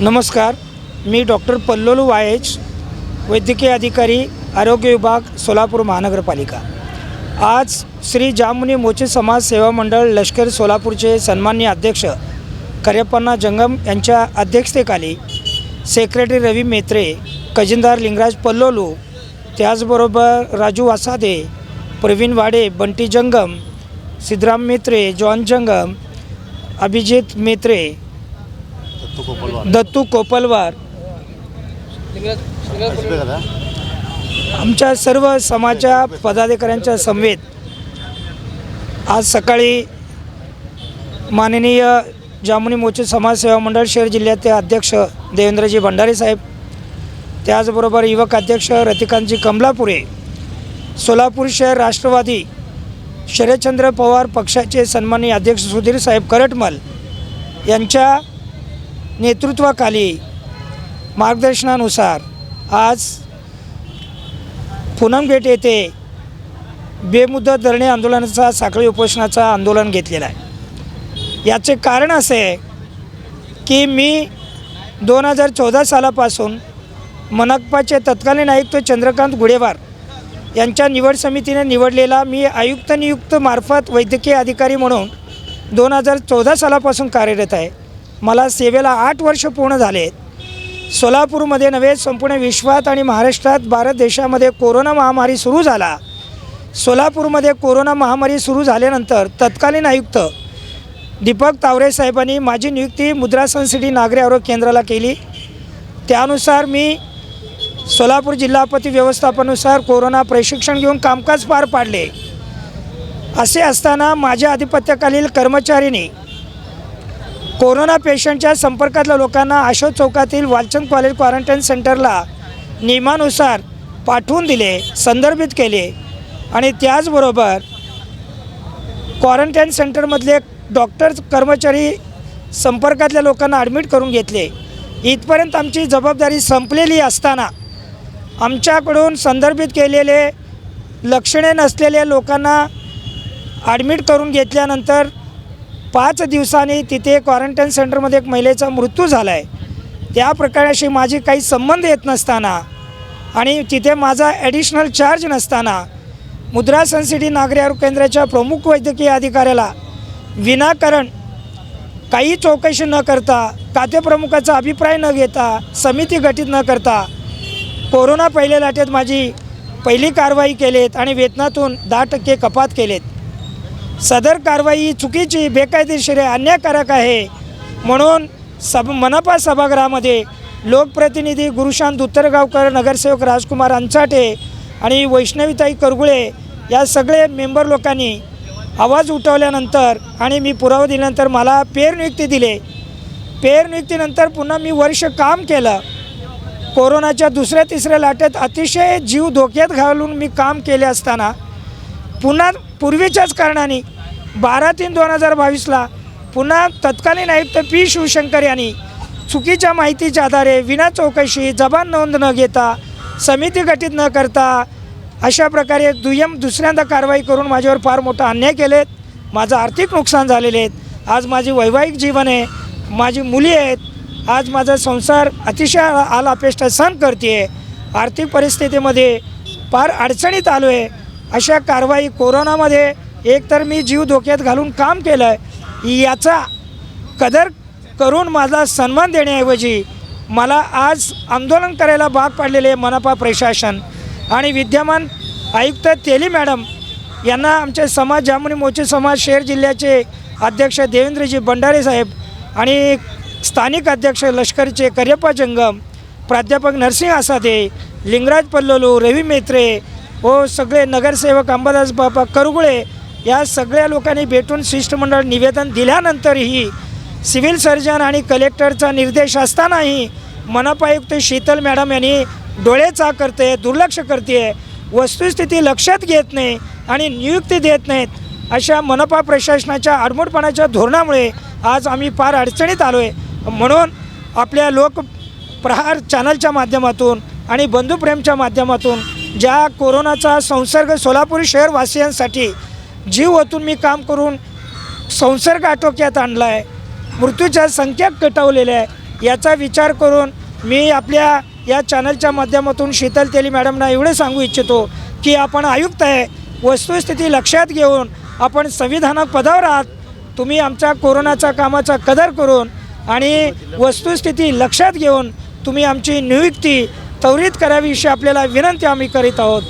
नमस्कार मी डॉक्टर पल्लोलू वायच वैद्यकीय अधिकारी आरोग्य विभाग सोलापूर महानगरपालिका. आज श्री जामुनी मोची समाज सेवा मंडळ लष्कर सोलापूरचे सन्मान्य अध्यक्ष करेपन्ना जंगम यांच्या अध्यक्षतेखाली सेक्रेटरी रवी मेत्रे खजिनदार लिंगराज पल्लोलू त्याचबरोबर राजू वासादे प्रवीण वाडे बंटी जंगम सिद्धराम मेत्रे जॉन जंगम अभिजित मेत्रे दत्तू कोपलवार. आमच्या सर्व समाजच्या पदाधिकाऱ्यांच्या समवेत आज सकाळी माननीय जामुनी मोचे समाजसेवा मंडळ शहर जिल्ह्याचे अध्यक्ष देवेंद्रजी भंडारे साहेब त्याचबरोबर युवक अध्यक्ष रतिकांतजी कमलापुरे सोलापूर शहर राष्ट्रवादी शरदचंद्र पवार पक्षाचे सन्माननीय अध्यक्ष सुधीर साहेब करटमल यांच्या नेतृत्वाखाली मार्गदर्शनानुसार आज पूनम गेट येथे बेमुदत धरणे आंदोलनाचा साखळी उपोषणाचा आंदोलन घेतलेला आहे. याचे कारण असे आहे की मी दोन हजार चौदा सालापासून मनपाचे तत्कालीन आयुक्त चंद्रकांत गुडेवार यांच्या निवड समितीने निवडलेला मी आयुक्त नियुक्त मार्फत वैद्यकीय अधिकारी म्हणून दोन हजार चौदा सालापासून कार्यरत आहे. मला सेवेला आठ वर्ष पूर्ण झाले आहेत. सोलापूरमध्ये नव्हे संपूर्ण विश्वात आणि महाराष्ट्रात भारत देशामध्ये कोरोना महामारी सुरू झाला. सोलापूरमध्ये कोरोना महामारी सुरू झाल्यानंतर तत्कालीन आयुक्त दीपक तावरे साहेबांनी माझी नियुक्ती मुद्रासन सिटी नागरी आरोग्य केंद्राला केली. त्यानुसार मी सोलापूर जिल्हा आपत्ती व्यवस्थापनानुसार कोरोना प्रशिक्षण घेऊन कामकाज पार पाडले. असे असताना माझ्या आधिपत्याखालील कर्मचारींनी कोरोना पेशंटच्या संपर्कातल्या लोकांना अशोक चौकातील वालचंद कॉलेज क्वारंटाईन सेंटरला नियमानुसार पाठवून दिले संदर्भित केले. आणि त्याचबरोबर क्वारंटाईन सेंटरमधले डॉक्टर कर्मचारी संपर्कातल्या लोकांना ॲडमिट करून घेतले. इथपर्यंत आमची जबाबदारी संपलेली असताना आमच्याकडून संदर्भित केलेले लक्षणे नसलेल्या लोकांना ॲडमिट करून घेतल्यानंतर पाच दिवसांनी तिथे क्वारंटाईन सेंटरमध्ये एक महिलेचा मृत्यू झाला आहे त्या प्रकाराशी माझी काही संबंध येत नसताना आणि तिथे माझा ॲडिशनल चार्ज नसताना मुद्रा सनसिटी नागरी आरोग्य केंद्राच्या प्रमुख वैद्यकीय अधिकाऱ्याला विनाकारण काही चौकशी न करता खातेप्रमुखाचा अभिप्राय न घेता समिती गठीत न करता कोरोना पहिल्या लाटेत माझी पहिली कारवाई केलेत आणि वेतनातून दहा टक्के कपात केलेत. सदर कारवाई चुकीची बेकायदेशीर आहे अन्यायकारक आहे. म्हणून सभ मनपा सभागृहामध्ये लोकप्रतिनिधी गुरुशांत उत्तरगावकर नगरसेवक राजकुमार अंचाटे आणि वैष्णवीताई करगुळे या सगळे मेंबर लोकांनी आवाज उठवल्यानंतर आणि मी पुरावा दिल्यानंतर मला पेरनियुक्ती दिले. पेरनियुक्तीनंतर पुन्हा मी वर्ष काम केलं. कोरोनाच्या दुसऱ्या तिसऱ्या लाटेत अतिशय जीव धोक्यात घालून मी काम केले असताना पुन्हा पूर्वीच्याच कारणाने बारा तीन दोन हजार बावीसला पुन्हा तत्कालीन आयुक्त पी शिवशंकर यांनी चुकीच्या माहितीच्या आधारे विना चौकशी जबान नोंद न घेता समिती गठीत न करता अशा प्रकारे दुय्यम दुसऱ्यांदा कारवाई करून माझ्यावर फार मोठा अन्याय केलेत माझं आर्थिक नुकसान झालेले आहेत आज माझी वैवाहिक जीवन आहे माझी मुली आहेत आज माझा संसार अतिशय आलापेष्ट अपेष्टा सहन करते आहे आर्थिक परिस्थितीमध्ये फार अडचणीत आलो आहे अशा कारवाई कोरोनामध्ये एकतर मी जीव धोक्यात घालून काम केलं आहे याचा कदर करून माझा सन्मान देण्याऐवजी मला आज आंदोलन करायला भाग पाडलेले मनपा प्रशासन आणि विद्यमान आयुक्त तेली मॅडम यांना आमचे समाज जामुनी मोचे समाज शेर जिल्ह्याचे अध्यक्ष देवेंद्रजी भंडारे साहेब आणि स्थानिक अध्यक्ष लष्करचे करियप्पा जंगम प्राध्यापक नरसिंह आसादे लिंगराज पल्लोलू रवी मेत्रे व सगळे नगरसेवक अंबादास बाबा करगुळे या सगळ्या लोकांनी भेटून शिष्टमंडळ निवेदन दिल्यानंतरही सिव्हिल सर्जन आणि कलेक्टरचा निर्देश असतानाही मनपायुक्त शीतल मॅडम यांनी डोळे चा करते दुर्लक्ष करते वस्तुस्थिती लक्षात घेत नाही आणि नियुक्ती देत नाहीत अशा मनपा प्रशासनाच्या आडमोडपणाच्या धोरणामुळे आज आम्ही फार अडचणीत आलो आहे म्हणून आपल्या लोक प्रहार चॅनलच्या माध्यमातून आणि बंधुप्रेमच्या माध्यमातून ज्या कोरोनाचा संसर्ग सोलापूर शहरवासियांसाठी जीव ओतून मी काम करून संसर्ग आटोक्यात आणला आहे मृत्यूच्या संख्या कटवलेल्या आहे याचा विचार करून मी आपल्या या चॅनलच्या माध्यमातून शीतल तेली मॅडमना एवढं सांगू इच्छितो की आपण आयुक्त आहे वस्तुस्थिती लक्षात घेऊन आपण संविधानात पदावर आहात तुम्ही आमच्या कोरोनाच्या कामाचा कदर करून आणि वस्तुस्थिती लक्षात घेऊन तुम्ही आमची नियुक्ती त्वरित करावी अशी आपल्याला विनंती आम्ही करीत आहोत.